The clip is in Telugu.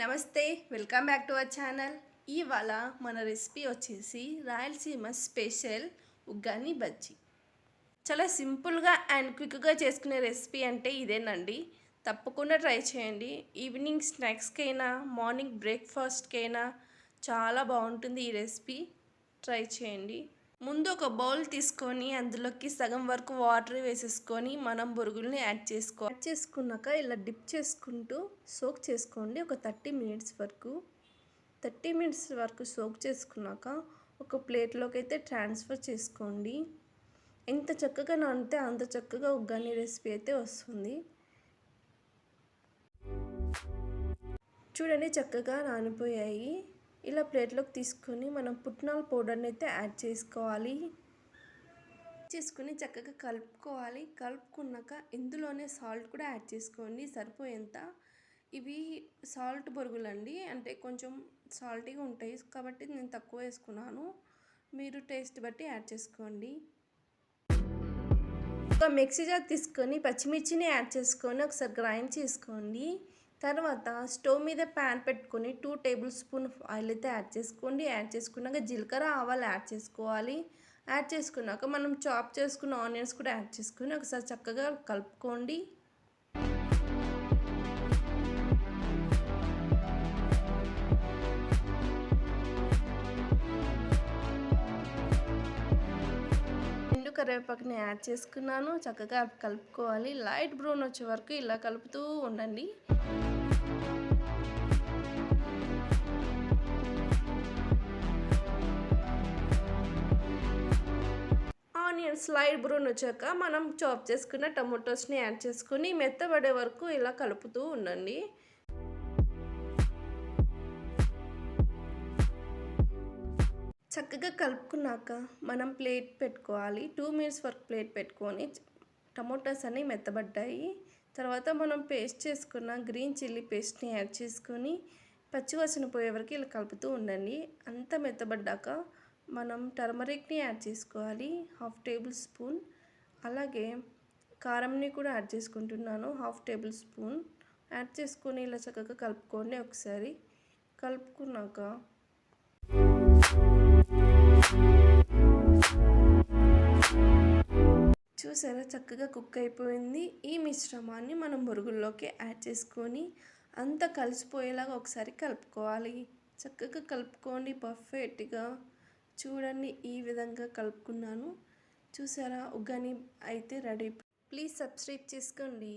నమస్తే welcome back to our channel. ఇవాళ మన రెసిపీ వచ్చేసి రాయలసీమ స్పెషల్ ఉగ్గాని బజ్జీ. చాలా సింపుల్గా అండ్ క్విక్గా చేసుకునే రెసిపీ అంటే ఇదేనండి. తప్పకుండా ట్రై చేయండి. ఈవినింగ్ స్నాక్స్కైనా మార్నింగ్ బ్రేక్ఫాస్ట్కైనా చాలా బాగుంటుంది ఈ రెసిపీ. ట్రై చేయండి. ముందు ఒక బౌల్ తీసుకొని అందులోకి సగం వరకు వాటర్ వేసేసుకొని మనం బొరుగుల్ని యాడ్ చేసుకో యాడ్ చేసుకున్నాక ఇలా డిప్ చేసుకుంటూ సోక్ చేసుకోండి ఒక థర్టీ మినిట్స్ వరకు. థర్టీ మినిట్స్ వరకు సోక్ చేసుకున్నాక ఒక ప్లేట్లోకి అయితే ట్రాన్స్ఫర్ చేసుకోండి. ఎంత చక్కగా నానితే అంత చక్కగా ఉగ్గాని రెసిపీ అయితే వస్తుంది. చూడండి చక్కగా నానిపోయాయి. ఇలా ప్లేట్లోకి తీసుకొని మనం పుట్నాల పౌడర్ని అయితే యాడ్ చేసుకోవాలి. చేసుకుని చక్కగా కలుపుకోవాలి. కలుపుకున్నాక ఇందులోనే సాల్ట్ కూడా యాడ్ చేసుకోండి. సరిపోయేంత ఇవి సాల్ట్ బొరుగులండి. అంటే కొంచెం సాల్టీగా ఉంటాయి. కాబట్టి నేను తక్కువ వేసుకున్నాను. మీరు టేస్ట్ బట్టి యాడ్ చేసుకోండి. ఒక మిక్సీ జార్ తీసుకొని పచ్చిమిర్చిని యాడ్ చేసుకొని ఒకసారి గ్రైండ్ చేసుకోండి. తర్వాత స్టవ్ మీద ప్యాన్ పెట్టుకొని టూ టేబుల్ స్పూన్ ఆయిల్ అయితే యాడ్ చేసుకోండి. యాడ్ చేసుకున్నాక జీలకర్ర ఆవాలు యాడ్ చేసుకోవాలి. యాడ్ చేసుకున్నాక మనం చాప్ చేసుకున్న ఆనియన్స్ కూడా యాడ్ చేసుకొని ఒకసారి చక్కగా కలుపుకోండి. కరివేపాకుని యాడ్ చేసుకున్నాను. చక్కగా కలుపుకోవాలి. లైట్ బ్రౌన్ వచ్చే వరకు ఇలా కలుపుతూ ఉండండి. ఆనియన్స్ లైట్ బ్రౌన్ వచ్చాక మనం చాప్ చేసుకున్న టమాటోస్ని యాడ్ చేసుకుని మెత్తబడే వరకు ఇలా కలుపుతూ ఉండండి. చక్కగా కలుపుకున్నాక మనం ప్లేట్ పెట్టుకోవాలి. టూ మినిట్స్ వరకు ప్లేట్ పెట్టుకొని టమోటాస్ అన్నీ మెత్తబడ్డాయి. తర్వాత మనం పేస్ట్ చేసుకున్న గ్రీన్ చిల్లీ పేస్ట్ని యాడ్ చేసుకొని పచ్చివాసన పోయే వరకు ఇలా కలుపుతూ ఉండండి. అంత మెత్తబడ్డాక మనం టర్మరిక్ని యాడ్ చేసుకోవాలి. Half tablespoon. అలాగే కారంని కూడా యాడ్ చేసుకుంటున్నాను. Half table spoon. యాడ్ చేసుకొని ఇలా చక్కగా కలుపుకోండి ఒకసారి. కలుపుకున్నాక చూసారా? చక్కగా కుక్ అయిపోయింది. ఈ మిశ్రమాన్ని మనం మురుగుల్లోకి యాడ్ చేసుకొని అంతా కలిసిపోయేలాగా ఒకసారి కలుపుకోవాలి. చక్కగా కలుపుకోండి. పర్ఫెక్ట్గా. చూడండి ఈ విధంగా కలుపుకున్నాను. చూసారా? ఉగ్గాని అయితే రెడీ ప్లీజ్ సబ్స్క్రైబ్ చేసుకోండి.